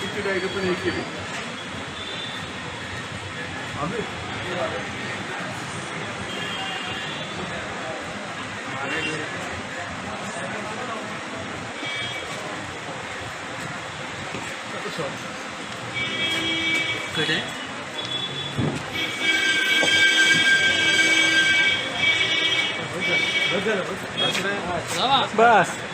किती डायरी पण हे केली आम्ही बस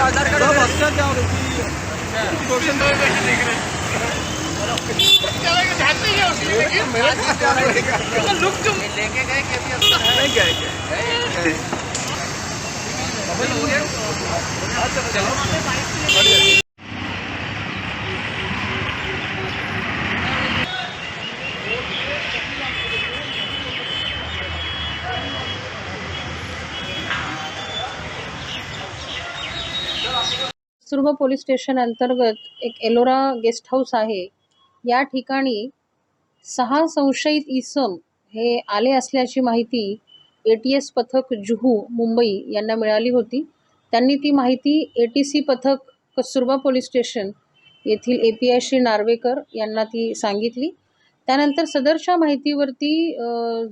आधार कार्ड आप अच्छा क्या हो क्वेश्चन दो क्वेश्चन देख रहे हैं चलो सुरभ हो पोलीस स्टेशन अंतर्गत एक एलोरा गेस्ट हाऊस आहे. या ठिकाणी सहा संशयित इसम हे आले असल्याची माहिती ए टी एस पथक जुहू मुंबई यांना मिळाली होती. त्यांनी ती माहिती ए टी सी पथक कस्तुरबा पोलीस स्टेशन येथील A P I Shri Narvekar यांना ती सांगितली. त्यानंतर सदरच्या माहितीवरती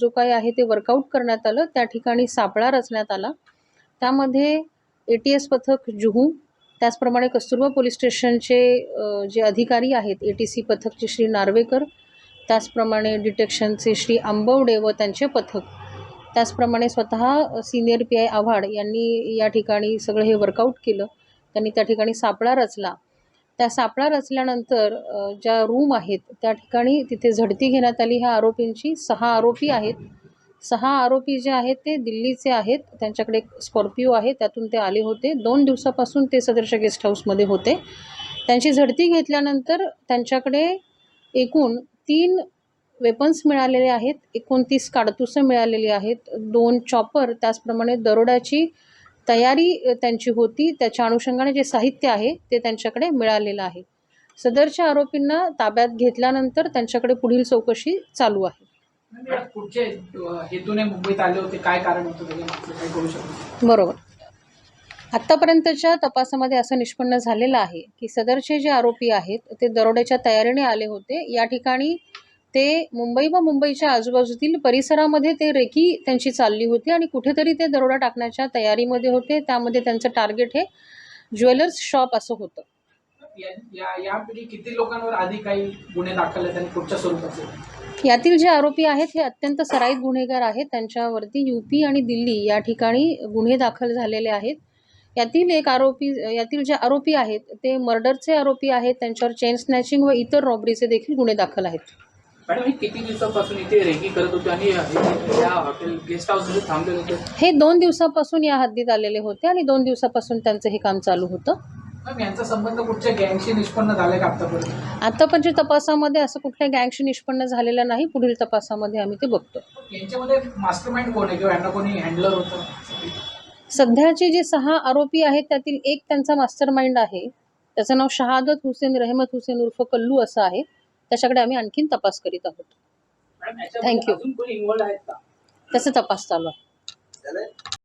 जो काही आहे ते वर्कआउट करण्यात आलं. त्या ठिकाणी सापळा रचण्यात आला. त्यामध्ये ए टी एस पथक जुहू त्याचप्रमाणे कस्तुरबा पोलीस स्टेशनचे जे अधिकारी आहेत ए टी सी पथकचे श्री नार्वेकर त्याचप्रमाणे डिटेक्शनचे श्री आंबवडे व त्यांचे पथक त्याचप्रमाणे स्वतः सिनियर पी आय आव्हाड यांनी या ठिकाणी सगळं हे वर्कआउट केलं. त्यांनी त्या ठिकाणी सापळा रचला. त्या सापळा रचल्यानंतर ज्या रूम आहेत त्या ठिकाणी तिथे झडती घेण्यात आली. ह्या आरोपींची सहा आरोपी आहेत. सहा आरोपी जे आहेत ते दिल्लीचे आहेत. त्यांच्याकडे एक स्कॉर्पिओ आहे. त्यातून ते आले होते. दोन दिवसापासून ते सदरच्या गेस्ट हाऊसमध्ये होते. त्यांची झडती घेतल्यानंतर त्यांच्याकडे एकूण तीन वेपन्स मिळालेले आहेत. एकोणतीस काडतुसं मिळालेली आहेत. दोन चॉपर त्याचप्रमाणे दरोड्याची तयारी त्यांची होती. त्याच्या अनुषंगाने जे साहित्य आहे ते त्यांच्याकडे मिळालेलं आहे. सदरच्या आरोपींना ताब्यात घेतल्यानंतर त्यांच्याकडे पुढील चौकशी चालू आहे. म्हणजे हेतूने मुंबईत आले होते काय कारण होतं काय करू शकतो बरोबर. आत्तापर्यंतच्या तपासामध्ये असं निष्पन्न झालेलं आहे की सदरचे जे आरोपी आहेत ते दरोड्याच्या तयारीने आले होते. या ठिकाणी ते मुंबई व मुंबईच्या आजूबाजूतील परिसरामध्ये ते रेकी त्यांची चालली होती आणि कुठेतरी ते दरोडा टाकण्याच्या तयारीमध्ये होते. त्यामध्ये त्यांचं टार्गेट हे ज्वेलर्स शॉप असं होतं. या- यापैकी किती लोकांवर आधी काही गुन्हे दाखल आहेत आणि कुठच्या स्वरूपाचे? यातील जे आरोपी आहेत हे अत्यंत सराईत गुन्हेगार आहेत. त्यांच्यावरती यू पी आणि दिल्ली या ठिकाणी गुन्हे दाखल झालेले आहेत. यातील एक आरोपी यातील जे आरोपी आहेत ते मर्डरचे आरोपी आहेत. त्यांच्यावर चेन स्नॅचिंग व इतर रॉबरीचे देखील गुन्हे दाखल आहेत. मॅडम हे किती दिवसापासून इथे रेकी करत होते आणि या हॉटेल गेस्ट हाऊसमध्ये थांबलेले होते? हे दोन दिवसापासून या हद्दीत आलेले होते आणि दोन दिवसापासून त्यांचं हे काम चालू होतं. यांचा संबंध कुठच्या गँगशी निष्पन्न झालाय का आतापर्यंत? आतापर्यंत तपासामध्ये असं कुठल्या गँगशी निष्पन्न झालेलं नाही पुढील तपासामध्ये आम्ही ते बघतो. यांच्यामध्ये मास्टर माइंड कोण आहे? किंवा यांना कोणी हँडलर होतं? सध्याचे जे सहा आरोपी आहेत त्यातील एक त्यांचा मास्टर माइंड आहे. त्याचं नाव शहादत हुसेन रहमत हुसेन उर्फ कल्लू असं आहे. त्याच्याकडे आम्ही आणखीन तपास करीत आहोत. का? त्याचा तपास चालू आहे.